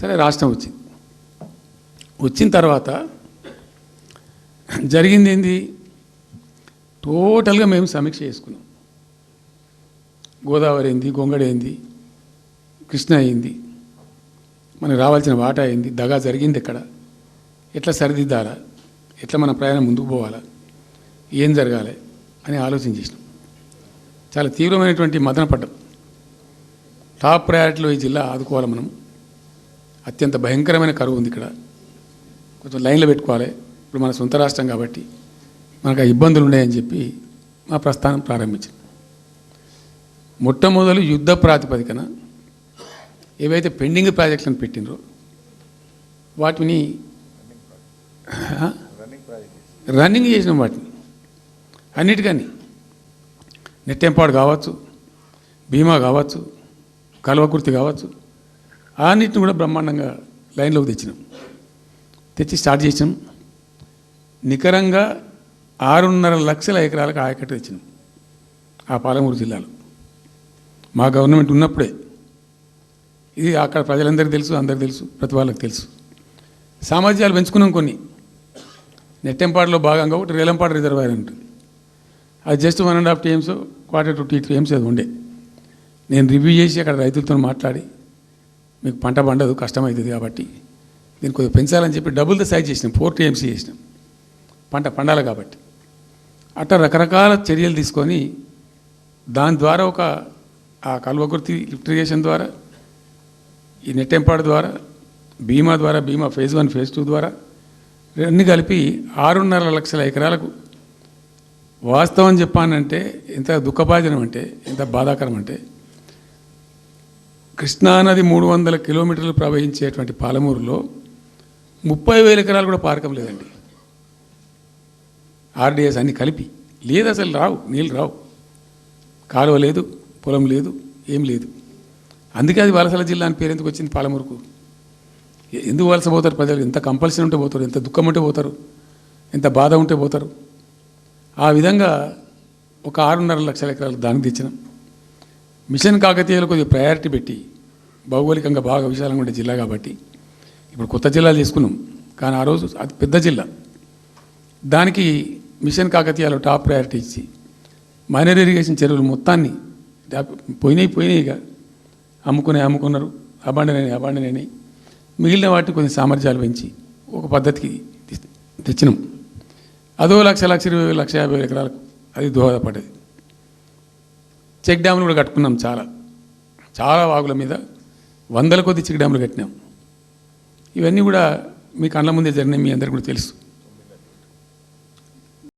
సరే రాష్ట్రం వచ్చింది. వచ్చిన తర్వాత జరిగింది ఏంది? టోటల్గా మేము సమీక్ష చేసుకున్నాం. గోదావరి ఏంది గొంగడ ఏంది కృష్ణ అయింది మనకు రావాల్సిన వాటా అయింది దగా జరిగింది ఎక్కడ ఎట్లా సరిదిద్దాలా ఎట్లా మన ప్రయాణం ముందుకు పోవాలా ఏం జరగాలి అని ఆలోచన చేసినాం. చాలా తీవ్రమైనటువంటి మదన పడ్డం టాప్ ప్రయారిటీలో ఈ జిల్లా ఆదుకోవాలి మనం. అత్యంత భయంకరమైన కరువు ఉంది ఇక్కడ. కొంచెం లైన్లో పెట్టుకోవాలి. ఇప్పుడు మన సొంత రాష్ట్రం కాబట్టి మనకు ఆ ఇబ్బందులు ఉన్నాయని చెప్పి మా ప్రస్థానం ప్రారంభించింది. మొట్టమొదలు యుద్ధ ప్రాతిపదికన ఏవైతే పెండింగ్ ప్రాజెక్టులను పెట్టినరో వాటిని రన్నింగ్ చేసినాం వాటిని. అన్నిటికని నెట్టెంపాడు కావచ్చు బీమా కావచ్చు కల్వకుర్తి కావచ్చు అన్నిటిని కూడా బ్రహ్మాండంగా లైన్లోకి తెచ్చినాం. తెచ్చి స్టార్ట్ చేసినాం. నికరంగా ఆరున్నర లక్షల ఎకరాలకు ఆయకట్టు తెచ్చినాం. ఆ పాలమూరు జిల్లాలో. మా గవర్నమెంట్ ఉన్నప్పుడే. ఇది అక్కడ ప్రజలందరికీ తెలుసు అందరికీ తెలుసు ప్రతి వాళ్ళకి తెలుసు. సామర్థ్యాలు పెంచుకున్నాం కొన్ని. నెట్టెంపాడులో భాగంగా ఒకటి రేలంపాడు రిజర్వాయర్ ఉంటుంది అది just one and half TMCs quarter to T TMCs అది ఉండే. నేను రివ్యూ చేసి అక్కడ రైతులతో మాట్లాడి మీకు పంట పండదు కష్టమవుతుంది కాబట్టి దీన్ని కొద్దిగా పెంచాలని చెప్పి డబుల్ ద సైజ్ చేసినాం ఫోర్ టీఎంసీ చేసినాం. పంట పండాలి కాబట్టి. అట్లా రకరకాల చర్యలు తీసుకొని దాని ద్వారా ఒక ఆ కల్వకుర్తి లిఫ్టిగేషన్ ద్వారా ఈ నెట్టెంపాడు ద్వారా బీమా ద్వారా బీమా ఫేజ్ వన్ ఫేజ్ టూ ద్వారా అన్ని కలిపి ఆరున్నర లక్షల ఎకరాలకు వాస్తవం చెప్పానంటే ఎంత దుఃఖభాజనం అంటే ఎంత బాధాకరం అంటే కృష్ణానది మూడు వందల కిలోమీటర్లు ప్రవహించేటువంటి పాలమూరులో ముప్పై వేల ఎకరాలు కూడా పారకం లేదండి. ఆర్డీఎస్ అన్ని కలిపి. లేదు అసలు రావు నీళ్ళు రావు. కాలువ లేదు పొలం లేదు ఏం లేదు. అందుకే అది వలసల జిల్లా అని పేరు ఎందుకు వచ్చింది పాలమూరుకు? ఎందుకు వలస పోతారు ప్రజలు? ఎంత కంపల్సరీ ఉంటే పోతారు ఎంత దుఃఖం ఉంటే పోతారు ఎంత బాధ ఉంటే పోతారు. ఆ విధంగా ఒక ఆరున్నర లక్షల ఎకరాలు దానికి తెచ్చినాం. మిషన్ కాకతీయలో కొద్దిగా ప్రయారిటీ పెట్టి భౌగోళికంగా బాగా విశాలంగా ఉండే జిల్లా కాబట్టి ఇప్పుడు కొత్త జిల్లాలు తీసుకున్నాం. కానీ ఆ రోజు అది పెద్ద జిల్లా. దానికి మిషన్ కాకతీయాలు టాప్ ప్రయారిటీ ఇచ్చి మైనర్ ఇరిగేషన్ చెరువులు మొత్తాన్ని పోయినాయి పోయినాయి ఇక. అమ్ముకునే అమ్ముకున్నారు అబాండనని అబాండనని మిగిలిన వాటిని కొన్ని సామర్థ్యాలు పెంచి ఒక పద్ధతికి తెచ్చినాం. అదో లక్ష లక్ష ఇరవై లక్ష యాభై ఎకరాలకు అది దోహదపడ్డది. చెక్ డ్యాములు కూడా కట్టుకున్నాం చాలా. చాలా వాగుల మీద వందల కొద్ది చెక్ డ్యాములు కట్టినాం. ఇవన్నీ కూడా మీ కళ్ళ ముందే జరిగినాయి మీ అందరికీ కూడా తెలుసు.